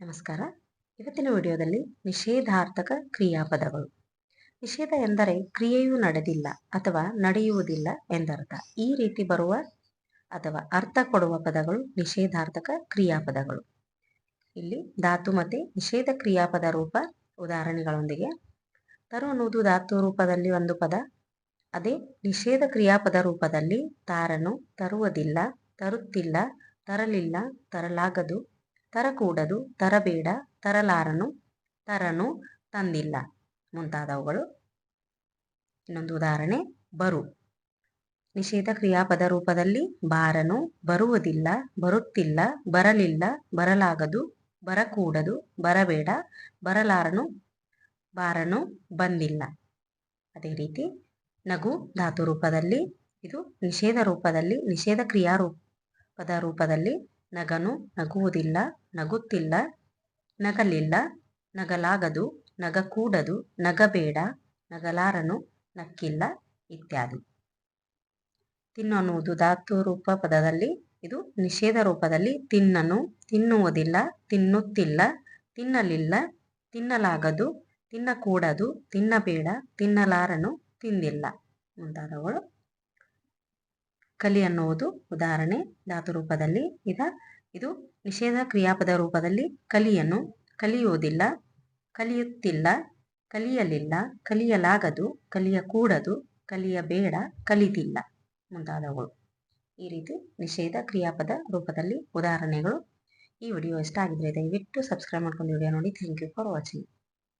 ನಮಸ್ಕಾರ. ಇವತ್ತಿನ ವಿಡಿಯೋದಲ್ಲಿ ನಿಷೇಧಾರ್ಥಕ ಕ್ರಿಯಾಪದಗಳು. ನಿಷೇಧ ಎಂದರೆ ಕ್ರಿಯೆಯು ನಡೆದಿಲ್ಲ ಅಥವಾ ನಡೆಯುವುದಿಲ್ಲ ಎಂದರ್ಥ. ಈ ರೀತಿ ಬರುವ ಅಥವಾ ಅರ್ಥ ಕೊಡುವ ಪದಗಳು ನಿಷೇಧಾರ್ಥಕ ಕ್ರಿಯಾಪದಗಳು. ಇಲ್ಲಿ ಧಾತು ಮತ್ತೆ ನಿಷೇಧ ಕ್ರಿಯಾಪದ ರೂಪ ಉದಾಹರಣೆಗಳೊಂದಿಗೆ. ತರು ಅನ್ನುವುದು ಧಾತು ರೂಪದಲ್ಲಿ ಒಂದು ಪದ. ಅದೇ ನಿಷೇಧ ಕ್ರಿಯಾಪದ ರೂಪದಲ್ಲಿ ತಾರನು ತರುವುದಿಲ್ಲ, ತರುತ್ತಿಲ್ಲ, ತರಲಿಲ್ಲ, ತರಲಾಗದು ತರಕೂಡದು, ತರಬೇಡ, ತರಲಾರನು, ತರನು ತಂದಿಲ್ಲ. ಮುಂತಾದವುಗಳು. ಇನ್ನೊಂದು ಉದಾಹರಣೆ, ಬರು. ನಿಷೇಧ ಕ್ರಿಯಾಪದ ರೂಪದಲ್ಲಿ ಬಾರನು ಬರುವುದಿಲ್ಲ, ಬರುತ್ತಿಲ್ಲ, ಬರಲಿಲ್ಲ, ಬರಲಾಗದು, ಬರಕೂಡದು, ಬರಬೇಡ, ಬರಲಾರನು, ಬಾರನು ಬಂದಿಲ್ಲ. ಅದೇ ರೀತಿ ನಗು ಧಾತು ರೂಪದಲ್ಲಿ, ಇದು ನಿಷೇಧ ರೂಪದಲ್ಲಿ, ನಿಷೇಧ ಕ್ರಿಯಾ ರೂಪದ ರೂಪದಲ್ಲಿ ನಗನು ನಗುವುದಿಲ್ಲ, ನಗುತ್ತಿಲ್ಲ, ನಗಲಿಲ್ಲ, ನಗಲಾಗದು, ನಗಕೂಡದು, ನಗಬೇಡ, ನಗಲಾರನು ನಕ್ಕಿಲ್ಲ ಇತ್ಯಾದಿ. ತಿನ್ನನ್ನುವುದು ಧಾತು ರೂಪ ಪದದಲ್ಲಿ, ಇದು ನಿಷೇಧ ರೂಪದಲ್ಲಿ ತಿನ್ನನು, ತಿನ್ನುವುದಿಲ್ಲ, ತಿನ್ನುತ್ತಿಲ್ಲ, ತಿನ್ನಲಿಲ್ಲ, ತಿನ್ನಲಾಗದು, ತಿನ್ನಕೂಡದು, ತಿನ್ನಬೇಡ, ತಿನ್ನಲಾರನು ತಿಂದಿಲ್ಲ. ಮುಂತಾದವುಗಳು ಕಲಿ ಅನ್ನುವುದು ಉದಾಹರಣೆ, ಧಾತು ರೂಪದಲ್ಲಿ ಇದ. ಇದು ನಿಷೇಧ ಕ್ರಿಯಾಪದ ರೂಪದಲ್ಲಿ ಕಲಿಯನ್ನು ಕಲಿಯುವುದಿಲ್ಲ, ಕಲಿಯುತ್ತಿಲ್ಲ, ಕಲಿಯಲಿಲ್ಲ, ಕಲಿಯಲಾಗದು, ಕಲಿಯಕೂಡದು, ಕಲಿಯಬೇಡ, ಕಲಿತಿಲ್ಲ ಮುಂತಾದವುಗಳು. ಈ ರೀತಿ ನಿಷೇಧ ಕ್ರಿಯಾಪದ ರೂಪದಲ್ಲಿ ಉದಾಹರಣೆಗಳು. ಈ ವಿಡಿಯೋ ಇಷ್ಟ ಆಗಿದ್ರೆ ದಯವಿಟ್ಟು ಸಬ್ಸ್ಕ್ರೈಬ್ ಮಾಡ್ಕೊಂಡು ವಿಡಿಯೋ ನೋಡಿ. Thank you for watching